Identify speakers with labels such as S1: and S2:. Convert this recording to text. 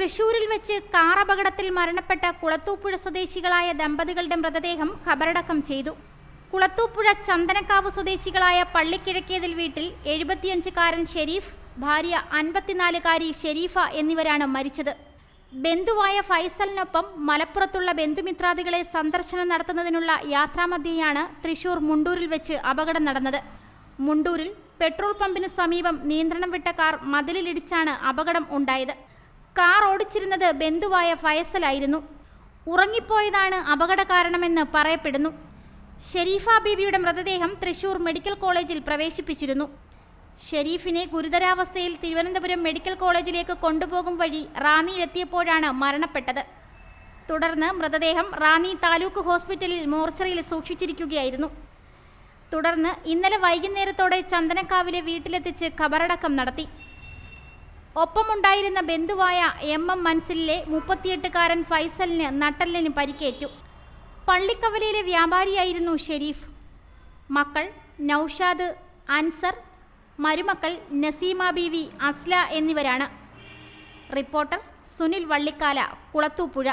S1: തൃശൂരിൽ വെച്ച് കാർ അപകടത്തിൽ മരണപ്പെട്ട കുളത്തൂപ്പുഴ സ്വദേശികളായ ദമ്പതികളുടെ മൃതദേഹം ഖബറടക്കം ചെയ്തു. കുളത്തൂപ്പുഴ ചന്ദനക്കാവ് സ്വദേശികളായ പള്ളിക്കിഴക്കേതിൽ വീട്ടിൽ എഴുപത്തിയഞ്ചുകാരൻ ഷെരീഫ് ഭാര്യ അൻപത്തിനാലുകാരി ഷെരീഫ എന്നിവരാണ് മരിച്ചത്. ബന്ധുവായ ഫൈസലിനൊപ്പം മലപ്പുറത്തുള്ള ബന്ധുമിത്രാദികളെ സന്ദർശനം നടത്തുന്നതിനുള്ള യാത്രാമധ്യയാണ് തൃശൂർ മുണ്ടൂരിൽ വെച്ച് അപകടം നടന്നത്. മുണ്ടൂരിൽ പെട്രോൾ പമ്പിന് സമീപം നിയന്ത്രണം വിട്ട കാർ മതിലിലിടിച്ചാണ് അപകടം ഉണ്ടായത്. കാർ ഓടിച്ചിരുന്നത് ബന്ധുവായ ഫയസലായിരുന്നു. ഉറങ്ങിപ്പോയതാണ് അപകട കാരണമെന്ന് പറയപ്പെടുന്നു. ഷെരീഫ ബീവിയുടെ മൃതദേഹം തൃശൂർ മെഡിക്കൽ കോളേജിൽ പ്രവേശിപ്പിച്ചിരുന്നു. ഷെരീഫിനെ ഗുരുതരാവസ്ഥയിൽ തിരുവനന്തപുരം മെഡിക്കൽ കോളേജിലേക്ക് കൊണ്ടുപോകും വഴി റാന്നിയിലെത്തിയപ്പോഴാണ് മരണപ്പെട്ടത്. തുടർന്ന് മൃതദേഹം റാന്നി താലൂക്ക് ഹോസ്പിറ്റലിൽ മോർച്ചറിയിൽ സൂക്ഷിച്ചിരിക്കുകയായിരുന്നു. തുടർന്ന് ഇന്നലെ വൈകുന്നേരത്തോടെ ചന്ദനക്കാവിലെ വീട്ടിലെത്തിച്ച് ഖബറടക്കം നടത്തി. ഒപ്പമുണ്ടായിരുന്ന ബന്ധുവായ എം എം മൻസിലിലെ മുപ്പത്തിയെട്ടുകാരൻ ഫൈസലിന് നട്ടലിന് പരിക്കേറ്റു. പള്ളിക്കവലയിലെ വ്യാപാരിയായിരുന്നു ഷെരീഫ്. മക്കൾ നൌഷാദ് അൻസർ മരുമക്കൾ നസീമ ബീവി അസ്ല എന്നിവരാണ്. റിപ്പോർട്ടർ സുനിൽ വള്ളിക്കാല കുളത്തൂപ്പുഴ.